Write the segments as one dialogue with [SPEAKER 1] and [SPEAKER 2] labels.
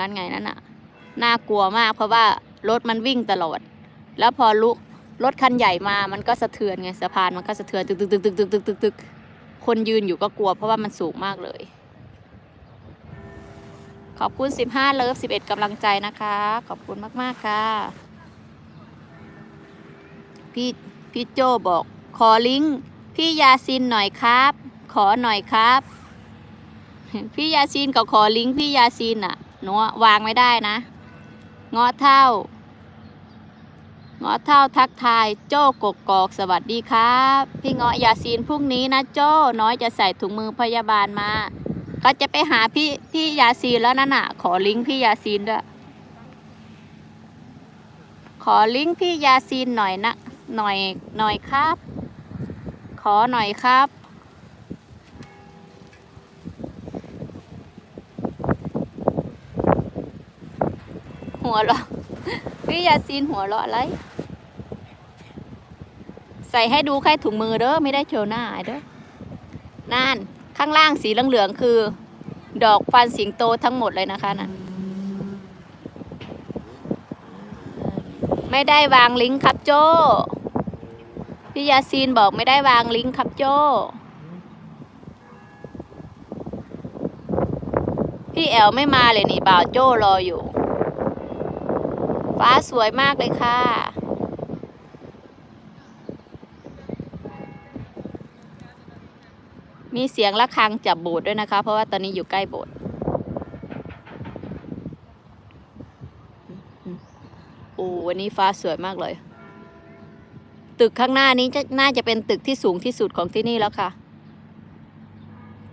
[SPEAKER 1] นั้นไงนั่นน่ะ น่ากลัวมากเพราะว่ารถมันวิ่งตลอด แล้วพอลุกรถคันใหญ่มามันก็สะเทือนไงสะพานมันก็สะเทือนตึกตึกตึกตึกตึกตึกตึกตึกคนยืนอยู่ก็กลัวเพราะว่ามันสูงมากเลย ขอบคุณ 15 เลิฟ 11กำลังใจนะคะ ขอบคุณมาก ๆ ค่ะ พี่พี่โจบอก ขอลิงก์พี่ยาซินหน่อยครับ ขอหน่อยครับ พี่ยาซินก็ขอลิงก์พี่ยาซินอะ หนูวางไม่ได้นะงาะเท่างาะเท่าทักทายโจ้กกกอกสวัสดีครับ พี่เงาะยาซีนพรุ่งนี้นะโจ้น้อยจะใส่ถุงมือพยาบาลมา ก็จะไปหาพี่พี่ยาซีนแล้วนั่นน่ะ ขอลิงก์พี่ยาซีนด้วยขอลิงก์พี่ยาซีนหน่อยนะหน่อยหน่อยครับ ขอหน่อยครับ หัวเราะพี่ยาซีนหัวเราะอะไร ใส่ให้ดูแค่ถุงมือเด้อไม่ได้โชว์หน้าเด้อนั่นข้างล่างสีเหลืองๆคือ ดอกฟันสิงโตทั้งหมดเลยนะคะนั่นไม่ได้วางลิงก์ครับโจพี่ยาซีนบอกไม่ได้วางลิงก์ครับโจพี่แอลไม่มาเลยนี่บ่าวโจ้รออยู่ ฟ้าสวยมากเลยค่ะมีเสียงะระฆังจับโบสถ์ด้วยนะคะ เพราะว่าตอนนี้อยู่ใกล้โบสถ์โอ้วันนี้ฟ้าสวยมากเลย ตึกข้างหน้านี้จะน่าจะเป็นตึกที่สูงที่สุดของที่นี่แล้วค่ะ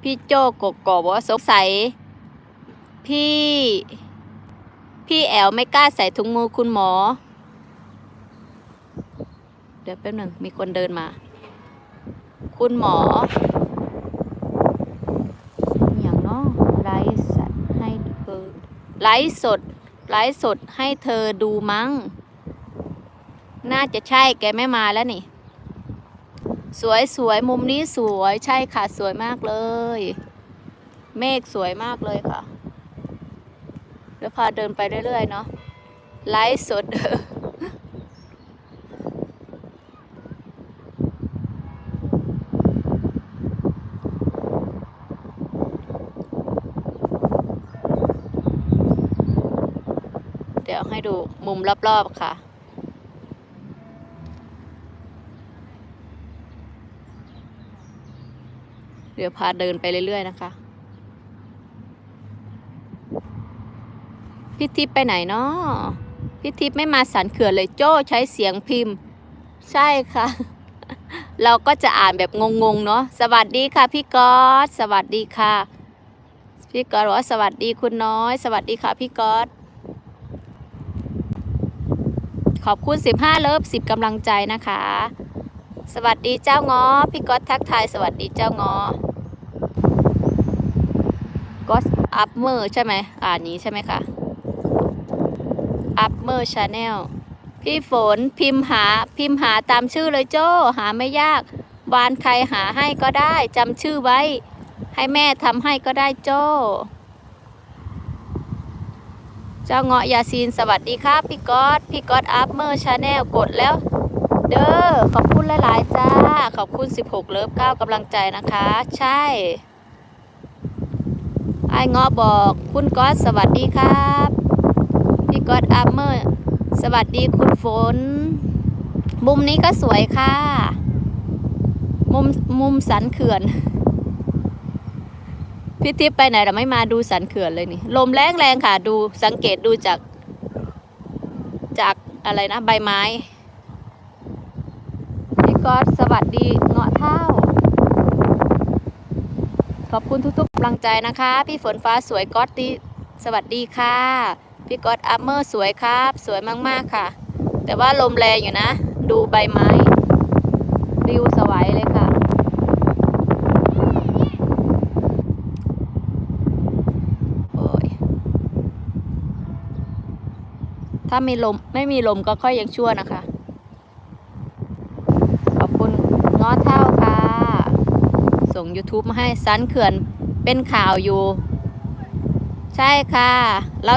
[SPEAKER 1] พี่โจ้กกกบอกว่าสงสัย พี่ พี่แอลไม่กล้าใส่ถุงมือคุณหมอ เดี๋ยวแป๊บหนึ่งมีคนเดินมา คุณหมออย่างเนาะไลฟ์สดให้เธอไลฟ์สดไลฟ์สดให้เธอดูมั้ง น่าจะใช่แกไม่มาแล้วนี่ สวยสวยมุมนี้สวยใช่ค่ะ สวยมากเลย เมฆสวยมากเลยค่ะ เดี๋ยวพาเดินไปเรื่อยๆเนาะไลฟ์สดเดี๋ยวให้ดูมุมรอบๆค่ะเดี๋ยวพาเดินไปเรื่อยๆนะคะ พี่ทิพย์ไปไหนเนาะพี่ทิพย์ไม่มาสันเขื่อนเลยโจ้ใช้เสียงพิมพ์ ใช่ค่ะ เราก็จะอ่านแบบงงๆเนาะสวัสดีค่ะ พี่ก๊อตสวัสดีค่ะ พี่ก๊อตบอกว่าสวัสดีคุณน้อย สวัสดีค่ะ พี่ก๊อตขอบคุณ 15 เลิฟ10กำลังใจนะคะ สวัสดีเจ้างอพี่ก๊อตทักทายสวัสดีเจ้างอก๊อตอัพเมอร์ใช่ไหมอ่านนี้ใช่ไหมคะ อัพเมอร์ชาแนลพี่ฝนพิมพ์หาพิมพ์หาตามชื่อเลยโจ้หาไม่ยากวานใครหาให้ก็ได้จำชื่อไว้ ให้แม่ทำให้ก็ได้โจ้เจ้าเงาะยาซีนสวัสดีครับพี่ก๊อตพี่ก๊อตอัพเมอร์ชาแนลกดแล้ว เด้อขอบคุณหลาย ๆ จ้า ขอบคุณ 16 เลิฟ9กำลังใจนะคะ ใช่ไอ้เงาะบอกคุณก๊อตสวัสดีครับ ก๊อตอัพเมอร์สวัสดีคุณฝน มุมนี้ก็สวยค่ะ มุมมุมสันเขื่อน พี่ทิพย์ไปไหนเราไม่มาดูสันเขื่อนเลยนี่ ลมแรงแรงๆค่ะ ดูสังเกตดูจาก จากอะไรนะ ใบไม้พี่ก๊อตสวัสดีเงาะเท่า ขอบคุณทุกๆกำลังใจนะคะ พี่ฝนฟ้าสวยก๊อตดีสวัสดีค่ะ พี่ก๊อตอัพเมอร์สวยครับ สวยมากๆค่ะ แต่ว่าลมแรงอยู่นะ ดูใบไม้ริวสวยเลยค่ะ โอ้ย ถ้ามีลมไม่มีลมก็ค่อยยังชั่วนะคะ ขอบคุณง้อเท่าค่ะ ส่ง YouTube มาให้สันเขื่อนเป็นข่าวอยู่ ใช่ค่ะ เรา